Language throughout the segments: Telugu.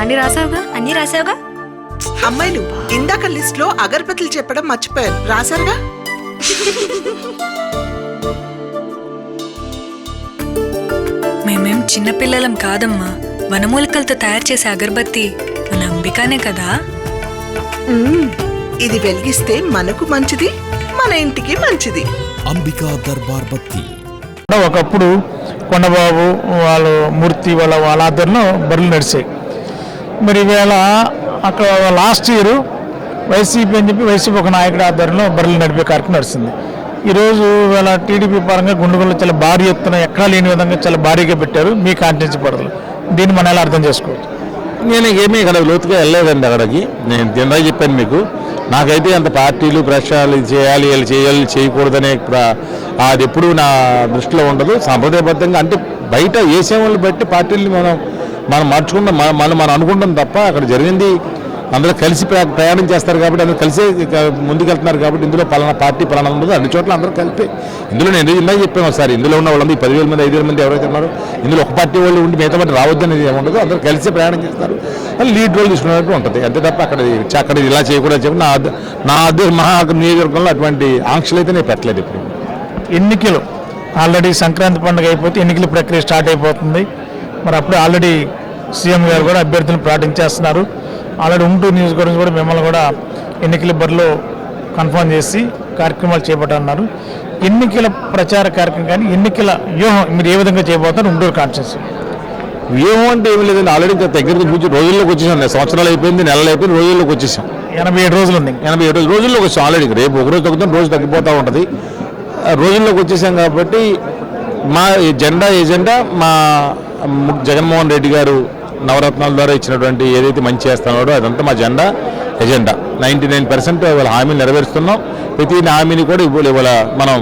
అన్ని రాసావుగా? అన్ని రాసావుగా? అమ్మాయిలు ఇందాక లిస్ట్లో అగరబత్తులు చెప్పడం మర్చిపోయారు. రాశారుగా మేమేం చిన్నపిల్లలం కాదమ్మా. వనమూలికలతో తయారు చేసే అగరబత్తి మన అంబికానే కదా. ఇది వెలిగిస్తే మనకు మంచిది మన ఇంటికి మంచిది. అంబికా దర్బార్ బత్తి. ఒకప్పుడు కొండబాబు వాళ్ళు మూర్తి వాళ్ళ వాళ్ళ ఆధ్వర్యంలో బరులు నడిచాయి మరి వేళ అక్కడ లాస్ట్ ఇయర్ వైసీపీ అని చెప్పి వైసీపీ ఒక నాయకుడి ఆధ్వర్యంలో బర్రెలు నడిపే కార్యక్రమం నడుస్తుంది ఈరోజు వేళ టీడీపీ పరంగా గుండుగుల్లో చాలా భారీ ఎత్తున ఎక్కడా లేని విధంగా చాలా భారీగా పెట్టారు మీ కాంటెన్సీ పడదలు దీన్ని మనం ఎలా అర్థం చేసుకోవచ్చు? నేను ఏమీ ఇక్కడ లోతుగా వెళ్ళలేదండి అక్కడికి. నేను తినరా చెప్పాను మీకు నాకైతే అంత పార్టీలు ప్రశ్నలు చేయాలి వీళ్ళు చేయాలి చేయకూడదనే అది ఎప్పుడూ నా దృష్టిలో ఉండదు. సాంప్రదాయబద్ధంగా అంటే బయట వేసే వాళ్ళని బట్టి పార్టీలు మనం మనం మార్చుకుంటాం మన- మనం మనం అనుకుంటాం తప్ప అక్కడ జరిగింది అందరూ కలిసి ప్రయా- ప్రయాణం చేస్తారు కాబట్టి అందరూ కలిసే ముందుకెళ్తున్నారు కాబట్టి ఇందులో పలానా పార్టీ పలానా ఉండదు. అన్ని చోట్ల అందరూ కలిపి. ఇందులో నేను ఇందాక చెప్పాను ఒకసారి ఇందులో ఉన్న వాళ్ళందరూ పదివేల మంది ఐదు వేల మంది ఎవరైతే ఉన్నారో ఇందులో ఒక పార్టీ వాళ్ళు ఉండి మిగతా పార్టీ రావద్దనేది ఏముండదు. అందరూ కలిసి ప్రయాణం చేస్తారు. వాళ్ళు లీడ్ రోల్ తీసుకున్నట్టు ఉంటుంది. అంతే తప్ప అక్కడ అక్కడ ఇలా చేయకూడదు చెప్పి నా నా అదే మహా నియోజకవర్గంలో అటువంటి ఆంక్షలు అయితే నేను పెట్టలేదు ఇప్పుడు. ఎన్నికలు. ఆల్రెడీ సంక్రాంతి పండుగ అయిపోతే ఎన్నికల ప్రక్రియ స్టార్ట్ అయిపోతుంది. మరి అప్పుడు ఆల్రెడీ సీఎం గారు కూడా అభ్యర్థులను ప్రకటించేస్తున్నారు ఆల్రెడీ ఉంటూరు నియోజకవర్గం కూడా మిమ్మల్ని కూడా ఎన్నికల బరిలో కన్ఫర్మ్ చేసి కార్యక్రమాలు చేపట్టన్నారు ఎన్నికల ప్రచార కార్యక్రమం కానీ ఎన్నికల వ్యూహం మీరు ఏ విధంగా చేయబోతారు ఉంటూరు కాన్స్టిట్యూన్సీ ఏమో అంటే ఏమి లేదండి. ఆల్రెడీ ఇంకా దగ్గర నుంచి రోజుల్లోకి వచ్చేసాం సంవత్సరాలు అయిపోయింది నెలలు అయిపోయింది రోజుల్లోకి వచ్చేసాం. ఎనభై ఏడు రోజులు ఉంది ఎనభై ఏడు రోజుల్లోకి వచ్చాం ఆల్రెడీ. రేపు ఒక రోజు తగ్గుతాం రోజు తగ్గిపోతూ ఉంటుంది. రోజుల్లోకి వచ్చేసాం కాబట్టి మా జెండా ఎజెండా మా ము- జగన్మోహన్ రెడ్డి గారు నవరత్నాల ద్వారా ఇచ్చినటువంటి ఏదైతే మంచి చేస్తున్నాడో అదంతా మా జెండా ఎజెండా. నైంటీ నైన్ పర్సెంట్ వాళ్ళ హామీలు నెరవేరుస్తున్నాం. ప్రతి హామీని కూడా ఇవాళ ఇవాళ మనం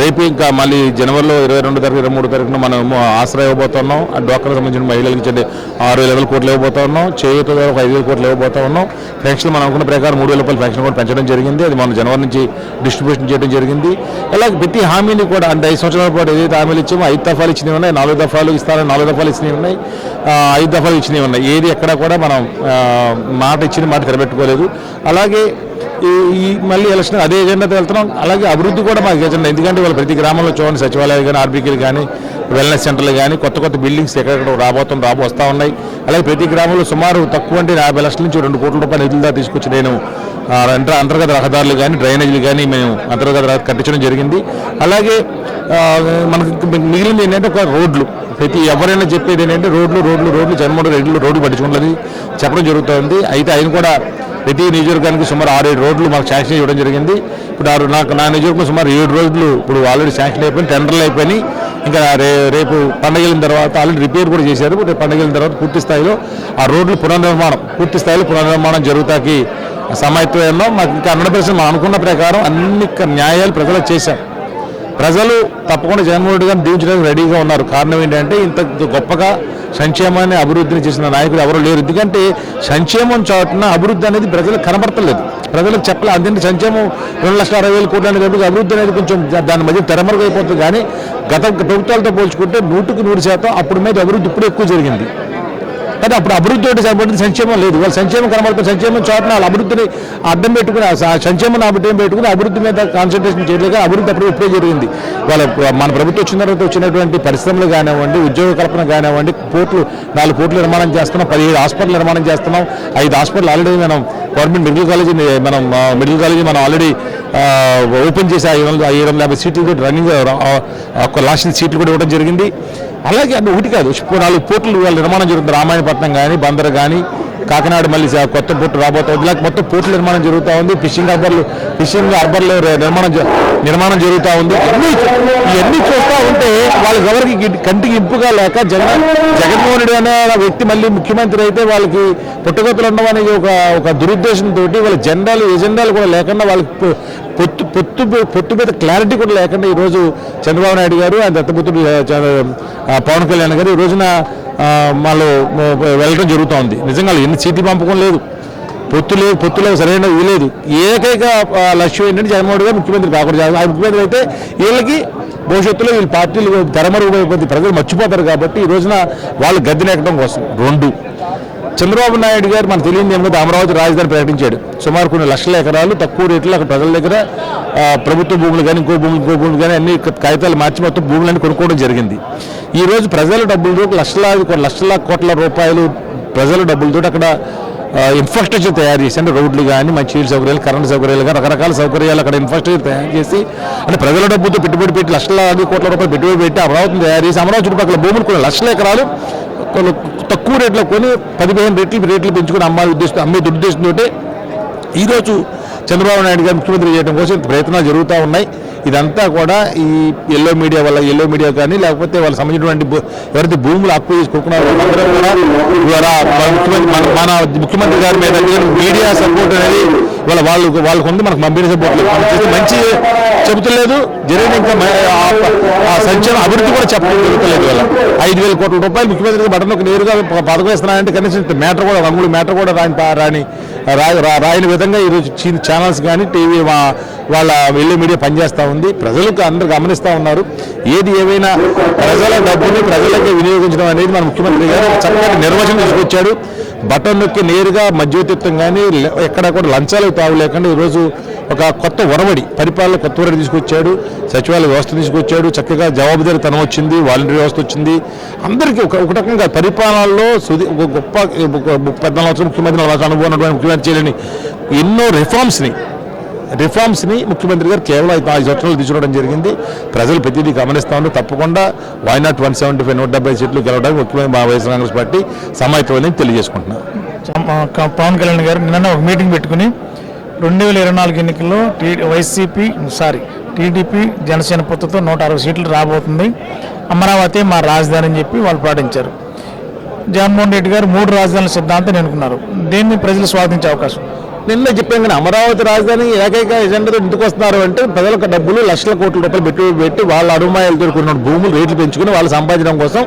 రేపు ఇంకా మళ్ళీ జనవరిలో ఇరవై రెండు తారీఖు ఇరవై మూడు తారీఖున మనం ఆసరా ఇవ్వబోతున్నాం. ఆ డ్వాక్రా సంబంధించిన మహిళలకు చెంది ఆరు వేల కోట్లు ఇవ్వబోతా ఉన్నాం. చేయూత ద్వారా ఒక ఐదు వేల కోట్లు ఇవ్వబోతా ఉన్నాం. పెన్షన్ మనం అనుకున్న ప్రకారం మూడు వేల రూపాయలు పెన్షన్ కూడా పెంచడం జరిగింది. అది మనం జనవరి నుంచి డిస్ట్రిబ్యూషన్ చేయడం జరిగింది. అలాగే ప్రతి హామీని కూడా అంటే ఐదు సంవత్సరాల పాటు ఏదైతే హామీలు ఇచ్చామో ఐదు దఫాలు ఇచ్చినవి ఉన్నాయి. నాలుగు దఫాలు ఇస్తారని నాలుగు దఫాలు ఇచ్చినవి ఉన్నాయి. ఐదు దఫాలు ఇచ్చినవి ఉన్నాయి. ఏది ఎక్కడ కూడా మనం మాట ఇచ్చిన మాట నిలబెట్టుకోలేదు. అలాగే ఈ మళ్ళీ ఎలక్షన్ అదే ఎజెండాతో వెళ్తున్నాం. అలాగే అభివృద్ధి కూడా మాకు ఎజెండా. ఎందుకంటే వాళ్ళు ప్రతి గ్రామంలో చూడండి సచివాలయాలు కానీ ఆర్బీకేలు కానీ వెల్నెస్ సెంటర్లు కానీ కొత్త కొత్త బిల్డింగ్స్ ఎక్కడెక్కడ రాబోతాం రాబో వస్తూ ఉన్నాయి. అలాగే ప్రతి గ్రామంలో సుమారు తక్కువ అంటే యాభై లక్షల నుంచి రెండు కోట్ల రూపాయల నిధులు తీసుకొచ్చి నేను అంతర్గత రహదారులు కానీ డ్రైనేజీలు కానీ మేము అంతర్గత కట్టించడం జరిగింది. అలాగే మనకు మిగిలింది ఏంటంటే ఒక రోడ్లు. ప్రతి ఎవరైనా చెప్పేది ఏంటంటే రోడ్లు రోడ్లు రోడ్లు జన్మూడు రెడ్లు రోడ్లు పట్టించుకుంటుంది. చెప్పడం జరుగుతుంది. అయితే ఆయన కూడా ప్రతి నియోజకవర్గానికి సుమారు ఆరు ఏడు రోడ్లు మాకు శాంక్షన్ ఇవ్వడం జరిగింది. ఇప్పుడు ఆరు నాకు నా నియోజకవర్గం సుమారు ఏడు రోడ్లు ఇప్పుడు ఆల్రెడీ శాంక్షన్ అయిపోయి టెండర్లు అయిపోయినాయి. ఇంకా రే రేపు పండగ వెళ్ళిన తర్వాత ఆల్రెడీ రిపేర్ కూడా చేశారు. ఇప్పుడు పండగ తర్వాత పూర్తి స్థాయిలో ఆ రోడ్లు పునర్నిర్మాణం పూర్తి స్థాయిలో పునర్నిర్మాణం జరుగుతాకి సమాయత్తం మాకు ఇంకా హండ్రెడ్ పర్సెంట్ మనం అనుకున్న ప్రకారం అన్ని న్యాయాలు ప్రజలకు చేశాం. ప్రజలు తప్పకుండా జగన్మోహన్ రెడ్డి గారిని దీవించడానికి రెడీగా ఉన్నారు. కారణం ఏంటంటే ఇంత గొప్పగా సంక్షేమాన్ని అభివృద్ధిని చేసిన నాయకులు ఎవరు లేరు. ఎందుకంటే సంక్షేమం చాటున అభివృద్ధి అనేది ప్రజలకు కనబడతలేదు. ప్రజలకు చెప్పలే అందుకే సంక్షేమం రెండు లక్షల అరవై వేల కోట్ల అనేది అభివృద్ధి అనేది కొంచెం దాని మధ్య తెరమరుగైపోతుంది. కానీ గత ప్రభుత్వాలతో పోల్చుకుంటే నూటికి నూరు శాతం అప్పుడు మీద అభివృద్ధి ఇప్పుడు ఎక్కువ జరిగింది. కానీ అప్పుడు అభివృద్ధి ఒకటి సరిపడింది సంక్షేమం లేదు. వాళ్ళ సంక్షేమం కనబడుతుంది సంక్షేమం చోట్ల వాళ్ళ అభివృద్ధిని అడ్డం పెట్టుకుని సంక్షేమం అడ్డం పెట్టుకుని అభివృద్ధి మీద కాన్సన్ట్రేషన్ చేయలేక అభివృద్ధి అప్పుడు ఇప్పుడే జరిగింది. వాళ్ళ మన ప్రభుత్వం వచ్చిన తర్వాత వచ్చినటువంటి పరిశ్రమలు కానివ్వండి ఉద్యోగ కల్పన కానివ్వండి పోర్టులు నాలుగు పోర్టులు నిర్మాణం చేస్తున్నాం పదిహేడు హాస్పిటల్ నిర్మాణం చేస్తున్నాం. ఐదు హాస్పిటల్ ఆల్రెడీ మనం గవర్నమెంట్ మెడికల్ కాలేజీ మనం మెడికల్ కాలేజీ మనం ఆల్రెడీ ఓపెన్ చేసి ఐదు వందల ఐదు వందల యాభై సీట్లు కూడా రన్నింగ్ ఒక లాస్ట్ సీట్లు కూడా ఇవ్వడం జరిగింది. అలాగే అది ఒకటి కాదు. నాలుగు పోర్టులు వాళ్ళ నిర్మాణం జరుగుతుంది. రామాయణపట్నం కానీ బందర్ కానీ కాకినాడ మళ్ళీ కొత్త పోర్టు రాబోతుంది ఇలా మొత్తం పోర్టుల నిర్మాణం జరుగుతూ ఉంది. ఫిషింగ్ హార్బర్లు ఫిషింగ్ హార్బర్లు నిర్మాణం నిర్మాణం జరుగుతూ ఉంది. అన్ని ఇవన్నీ చూస్తూ ఉంటే వాళ్ళకి ఎవరికి కంటికి ఇంపుగా లేక జగన్ జగన్మోహన్ రెడ్డి అనే వ్యక్తి మళ్ళీ ముఖ్యమంత్రి అయితే వాళ్ళకి పుట్టగొత్తులు ఉండడం అనేది ఒక ఒక దురుద్దేశంతో వాళ్ళ జెండాలు ఎజెండాలు కూడా లేకుండా వాళ్ళకి పొత్తు పొత్తు పొత్తు మీద క్లారిటీ కూడా లేకుండా ఈరోజు చంద్రబాబు నాయుడు గారు ఆయన దత్తపుత్రుడు పవన్ కళ్యాణ్ గారు ఈ రోజున వాళ్ళు వెళ్ళడం జరుగుతోంది. నిజంగా ఎన్ని సీట్లు పంపకం లేదు. పొత్తు లేదు పొత్తులో సరైన ఇది లేదు. ఏకైక లక్ష్యం ఏంటంటే జగన్మోహన్ రెడ్డి గారు ముఖ్యమంత్రి కాకుండా ఆ ముఖ్యమంత్రి అయితే వీళ్ళకి భవిష్యత్తులో వీళ్ళు పార్టీలు తెరమరుగుపోయిపోతే ప్రజలు మర్చిపోతారు కాబట్టి ఈ రోజున వాళ్ళు గద్దెనెక్కడం కోసం. రెండు. చంద్రబాబు నాయుడు గారు మనకు తెలియని ఏమో అమరావతి రాజధాని ప్రకటించాడు. సుమారు కొన్ని లక్షల ఎకరాలు తక్కువ రేట్లో అక్కడ ప్రజల దగ్గర ప్రభుత్వ భూములు కానీ ఇంకో భూములు ఇంకో భూములు కానీ అన్ని కాగితాలు మార్చి మొత్తం భూములన్నీ కొనుక్కోవడం జరిగింది. ఈ రోజు ప్రజల డబ్బులతో లక్షలాది లక్షల కోట్ల రూపాయలు ప్రజల డబ్బులతో అక్కడ ఇన్ఫ్రాస్ట్రక్చర్ తయారు చేసి అంటే రోడ్లు కానీ మంచి నీటి సౌకర్యాలు కరెంట్ సౌకర్యాలు కానీ రకరకాల సౌకర్యాలు అక్కడ ఇన్ఫ్రాస్ట్రక్చర్ తయారు చేసి అంటే ప్రజల డబ్బుతో పెట్టుబడి పెట్టి లక్షలాది కోట్ల రూపాయలు పెట్టుబడి పెట్టి అమరావతిని తయారు చేసి అమరావతి చుట్టుపక్కల భూములు కొన్ని లక్షల ఎకరాలు తక్కువ రేట్లో కొని పదిహేను రేట్లు రేట్లు పెంచుకుని అమ్మాయి ఉద్దేశం అమ్మే దురుద్దేశంతో ఈరోజు చంద్రబాబు నాయుడు గారు ముఖ్యమంత్రి చేయడం కోసం ప్రయత్నాలు జరుగుతూ ఉన్నాయి. ఇదంతా కూడా ఈ ఎల్లో మీడియా వల్ల ఎల్లో మీడియా కానీ లేకపోతే వాళ్ళకి సంబంధించినటువంటి ఎవరైతే భూములు అప్పు చేసుకుంటున్నారో వాళ్ళందరూ కూడా ఇవాళ మన ముఖ్యమంత్రి మన ముఖ్యమంత్రి గారి మీద మీడియా సపోర్ట్ అనేది ఇవాళ వాళ్ళు వాళ్ళకు ఉంది మనకు పంపిణీ సపోర్ట్ లేదు. మంచి చెబుతలేదు. జరిగిన ఇంకా ఆ- సంక్షేమ అభివృద్ధి కూడా చెప్పడం జరుగుతలేదు ఇవాళ. ఐదు వేల కోట్ల రూపాయలు ముఖ్యమంత్రి బటన్ ఒక నేరుగా పథకం ఇస్తున్నారంటే కనీసం మ్యాటర్ కూడా రంగులు మ్యాటర్ కూడా రాని రాని రాయని విధంగా ఈరోజు ఛానల్స్ కానీ టీవీ వాళ్ళ వెళ్ళే మీడియా పనిచేస్తూ ఉంది. ప్రజలకు అందరూ గమనిస్తూ ఉన్నారు. ఏది ఏమైనా ప్రజల డబ్బుని ప్రజలకి వినియోగించడం అనేది మన ముఖ్యమంత్రి గారు చక్కటి నిర్వచనం తీసుకొచ్చాడు. బటన్ నొక్కి నేరుగా మధ్యవర్తిత్వం కానీ ఎక్కడ కూడా లంచాలకు తావు లేకుండా ఈరోజు ఒక కొత్త ఒరవడి పరిపాలన కొత్త ఒరవడి తీసుకొచ్చాడు సచివాలయ వ్యవస్థ తీసుకొచ్చాడు చక్కగా జవాబుదారీతనం వచ్చింది వాలంటీర్ వ్యవస్థ వచ్చింది. అందరికీ ఒక ఒక రకంగా పరిపాలనలో సుది ఒక గొప్ప పద్నాలుగు సంవత్సరం ముఖ్యమంత్రి నలభై అనుభవం ముఖ్యమంత్రి చేయలేని ఎన్నో రిఫార్మ్స్ని రిఫార్మ్స్ని ముఖ్యమంత్రి గారు కేవలం ఐదు ఐదు సంవత్సరాలు తీసుకురావడం జరిగింది. ప్రజలు ప్రతిదీ గమనిస్తా తప్పకుండా why not one seventy five నూట డెబ్బై సీట్లు గెలవడానికి ముఖ్యమంత్రి మా వైఎస్ఆర్ కాంగ్రెస్ పార్టీ సమాయత్వం తెలియజేసుకుంటున్నాను పవన్ కళ్యాణ్ గారు నిన్న ఒక మీటింగ్ పెట్టుకుని రెండు వేల ఇరవై నాలుగు ఎన్నికల్లో T YCP sorry TDP Janasena పొత్తుతో నూట అరవై సీట్లు రాబోతుంది. అమరావతి మా రాజధాని అని చెప్పి వాళ్ళు పాటించారు. జగన్మోహన్ రెడ్డి గారు మూడు రాజధానుల సిద్ధాంతం ఎన్నుకున్నారు. దీన్ని ప్రజలు స్వాగతించే అవకాశం. నిన్న చెప్పాను కానీ అమరావతి రాజధాని ఏకైక ఎజెండాతో ఇంటికి వస్తున్నారు అంటే ప్రజలకు డబ్బులు లక్షల కోట్ల రూపాయలు పెట్టి పెట్టి వాళ్ళ అరుమాయాలతో కొన్ని భూములు రేట్లు పెంచుకుని వాళ్ళు సంపాదించడం కోసం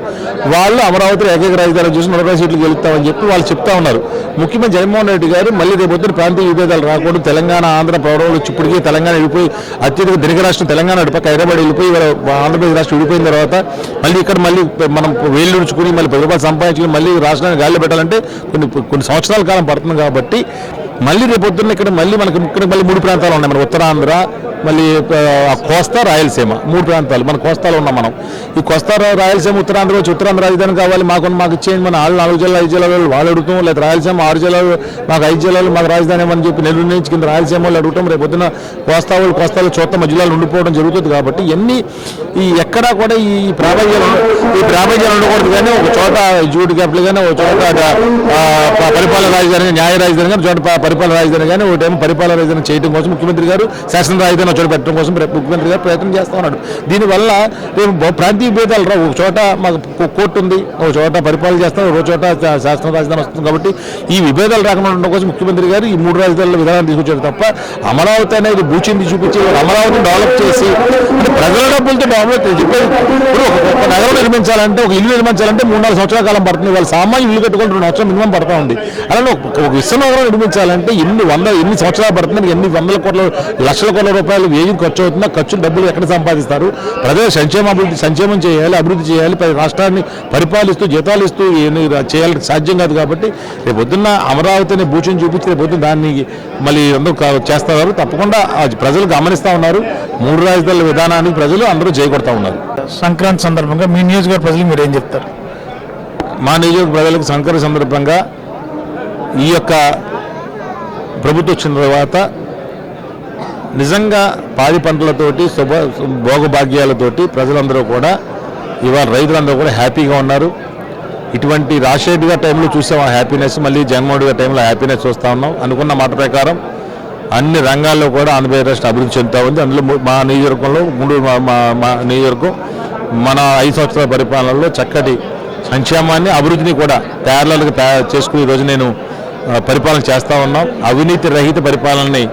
వాళ్ళు అమరావతి ఏకైక రాజధాని చూసి నలభై సీట్లు గెలుస్తామని చెప్పి వాళ్ళు చెప్తా ఉన్నారు. ముఖ్యమంత్రి జగన్మోహన్ రెడ్డి గారు మళ్ళీ రేపొద్దున ప్రాంతీయ విభేదాలు రాకూడదు. తెలంగాణ ఆంధ్ర పౌరవులు ఇప్పటికీ తెలంగాణ వెళ్ళిపోయి అత్యధిక ధనిక రాష్ట్రం తెలంగాణ అటుపక్క హైదరాబాద్ వెళ్ళిపోయి ఆంధ్రప్రదేశ్ రాష్ట్రం విడిపోయిన తర్వాత మళ్ళీ ఇక్కడ మళ్ళీ మనం వేలు ఉంచుకుని మళ్ళీ పది రూపాయలు సంపాదించుకుని మళ్ళీ రాష్ట్రాన్ని గాలిలో పెట్టాలంటే కొన్ని కొన్ని సంవత్సరాల కాలం పడుతుంది కాబట్టి మళ్ళీ రేపు పొద్దున్న ఇక్కడ మళ్ళీ మనకి ఇక్కడ మళ్ళీ మూడు ప్రాంతాలు ఉన్నాయి. మన ఉత్తరాంధ్ర మళ్ళీ కోస్తా రాయలసీమ మూడు ప్రాంతాలు. మన కోస్తాలో ఉన్నాం మనం. ఈ కోస్తా రాయలసీమ ఉత్తరాంధ్ర వచ్చి ఉత్తరాంధ్ర రాజధాని కావాలి మాకు మాకు ఇచ్చేయండి మన వాళ్ళు నాలుగు జిల్లాలు ఐదు జిల్లాలు వాళ్ళు అడుగుతాం లేదా రాయలసీమ ఆరు జిల్లాలు మాకు ఐదు జిల్లాలు మాకు రాజధాని అని చెప్పి నెల్లూరు నుంచి కింద రాయలసీమ వాళ్ళు అడుగుతాం రేపు పొద్దున కోస్తా వాళ్ళు కోస్తాలో చూస్తాం జిల్లాలు ఉండిపోవడం జరుగుతుంది కాబట్టి ఎన్ని ఈ ఎక్కడా కూడా ఈ ప్రాబల్యాలు ఈ ప్రాబల్యాలు ఉండకూడదు కానీ ఒక చోట జూట్ క్యాపిటల్ కానీ ఒక చోట పరిపాలన రాజధాని న్యాయ రాజధాని కానీ చోట పరిపాలన రాజధాని కానీ ఒకటేమో పరిపాలన రాజధాని చేయడం కోసం ముఖ్యమంత్రి గారు శాసన రాజధాని చోట పెట్టడం కోసం ముఖ్యమంత్రి గారు ప్రయత్నం చేస్తూ ఉన్నాడు. దీనివల్ల రేపు ప్రాంతీయ భేదాలు రా ఒక చోట మాకు కోర్టు ఉంది ఒక చోట పరిపాలన చేస్తాం ఒక చోట శాసన రాజధాని వస్తుంది కాబట్టి ఈ విభేదాలు రాకుండా ఉండడం కోసం ముఖ్యమంత్రి గారు ఈ మూడు రాజధానుల విధానం తీసుకొచ్చారు తప్ప అమరావతి అనేది భూచింది చూపించి అమరావతి డెవలప్ చేసి ప్రజల డబ్బులతో డెవలప్ చేసి చెప్పేది ఇప్పుడు ఒక నగరం నిర్మించాలంటే ఒక ఇల్లు నిర్మించాలంటే మూడు నాలుగు సంవత్సరాల కాలం పడుతుంది. వాళ్ళు సామాన్య ఇల్లు కట్టుకొని రెండు సంవత్సరం మినిమం పడతా ఉంది. అలానే ఒక విశ్వనగరం నిర్మించాలంటే ఎన్ని వంద ఎన్ని సంవత్సరాలు పడుతుంది? ఎన్ని వందల కోట్ల లక్షల కోట్ల రూపాయలు వ్యయం ఖర్చు అవుతుందో ఖర్చు డబ్బులు ఎక్కడ సంపాదిస్తారు? ప్రజల సంక్షేమ అభివృద్ధి సంక్షేమం చేయాలి అభివృద్ధి చేయాలి రాష్ట్రాన్ని పరిపాలిస్తూ జీతాలు ఇస్తూ చేయాలి సాధ్యం కాదు కాబట్టి రేపు పొద్దున్న అమరావతిని భూషణ్ చూపించి రేపు పొద్దున్న దాన్ని మళ్ళీ అందరూ చేస్తారు తప్పకుండా ప్రజలు గమనిస్తూ ఉన్నారు. మూడు రాజధానుల విధానానికి ప్రజలు అందరూ చేయకొడతా ఉన్నారు. సంక్రాంతి సందర్భంగా మీ నియోజకవర్గ ప్రజలకు మీరు ఏం చెప్తారు? మా నియోజక ప్రజలకు సంక్రాంతి సందర్భంగా ఈ యొక్క ప్రభుత్వం వచ్చిన తర్వాత నిజంగా పాడి పంటలతోటి శుభ భోగభాగ్యాలతోటి ప్రజలందరూ కూడా ఇవాళ రైతులందరూ కూడా హ్యాపీగా ఉన్నారు. ఇటువంటి రాజశేఖర్ గారి టైంలో చూసాం ఆ హ్యాపీనెస్ మళ్ళీ జగన్మోహన్ గారి టైంలో హ్యాపీనెస్ చూస్తూ ఉన్నాం. అనుకున్న మాట ప్రకారం అన్ని రంగాల్లో కూడా ఆంధ్రప్రదేశ్ రాష్ట్రం అభివృద్ధి చెందుతూ ఉంది. అందులో మా నియోజకవర్గంలో గుండూరు మా- మా మా నియోజకవర్గం మన ఐదు సంవత్సరాల పరిపాలనలో చక్కటి సంక్షేమాన్ని అభివృద్ధిని కూడా తయారులకు తయారు చేసుకుని ఈరోజు నేను పరిపాలన చేస్తూ ఉన్నాం. అవినీతి రహిత పరిపాలనని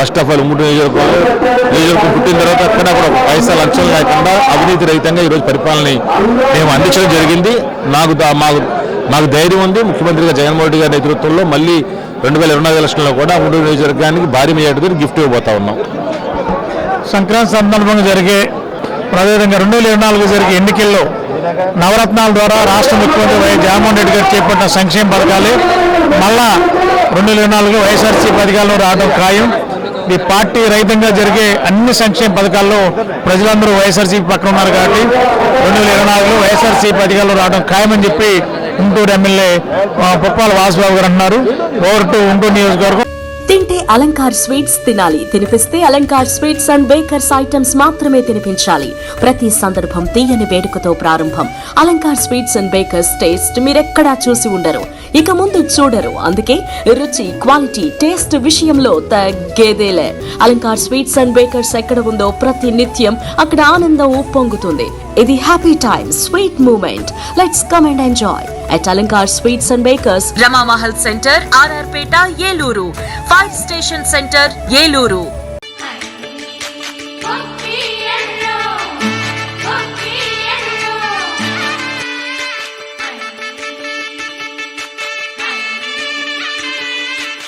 ఫస్ట్ ఆఫ్ ఆల్ ఉమ్మడి నియోజకవర్గం నియోజకవర్గం పుట్టిన తర్వాత అక్కడ కూడా పైసా లక్ష్యం లేకుండా అవినీతి రహితంగా ఈరోజు పరిపాలనని మేము అందించడం జరిగింది. నాకు మాకు మాకు ధైర్యం ఉంది. ముఖ్యమంత్రిగా జగన్మోహన్ రెడ్డి గారి నేతృత్వంలో మళ్ళీ రెండు వేల ఇరవై నాలుగు ఎలక్షన్లో కూడా ఉమ్మడి నియోజకవర్గానికి భారీ మెజార్టీతో గిఫ్ట్ ఇవ్వబోతా ఉన్నాం. సంక్రాంతి సందర్భంగా జరిగే అదేవిధంగా రెండు వేల ఇరవై నాలుగు జరిగే ఎన్నికల్లో నవరత్నాల ద్వారా రాష్ట్ర ముఖ్యమంత్రి వైఎస్ జగన్మోహన్ రెడ్డి గారు చేపట్టిన సంక్షేమ పథకాలు మళ్ళా రెండు వేల ఇరవై నాలుగులో వైఎస్ఆర్సీపీ అధికారంలో రావడం ఖాయం. ఈ పార్టీ రహితంగా జరిగే అన్ని సంక్షేమ పథకాల్లో ప్రజలందరూ వైఎస్ఆర్సీపీ పక్కన ఉన్నారు కాబట్టి రెండు వేల ఇరవై నాలుగులో వైఎస్ఆర్సీపీ అధికారులు రావడం ఖాయమని చెప్పి గుంటూరు ఎమ్మెల్యే పుప్పాల వాసుబాబు గారు అన్నారు. ఓవర్ టు గుంటూరు నియోజకవర్గం. తింటే అలంకార్ స్వీట్స్ తినాలి. తినిపిస్తే Alankar sweets and bakers items మాత్రమే తినిపించాలి. ప్రతి సందర్భం తీయని వేడుకతో ప్రారంభం. Alankar sweets and bakers taste మీరెక్కడా చూసి ఉండరు. ఇక ముందు చూడరు. అందుకే రుచి క్వాలిటీ టేస్ట్ విషయంలో తగ్గేదేలే. అలంకార్ స్వీట్స్ అండ్ బేకర్స్ ఎక్కడ ఉందో ప్రతి నిత్యం అక్కడ ఆనందం ఉప్పొంగుతుంది ఇది happy time sweet moment. Let's come and enjoy. at Alankar Sweets and Bakers, Rama Mahal Center, RR Peta, Yeluru. Fire Station Center, Yeluru.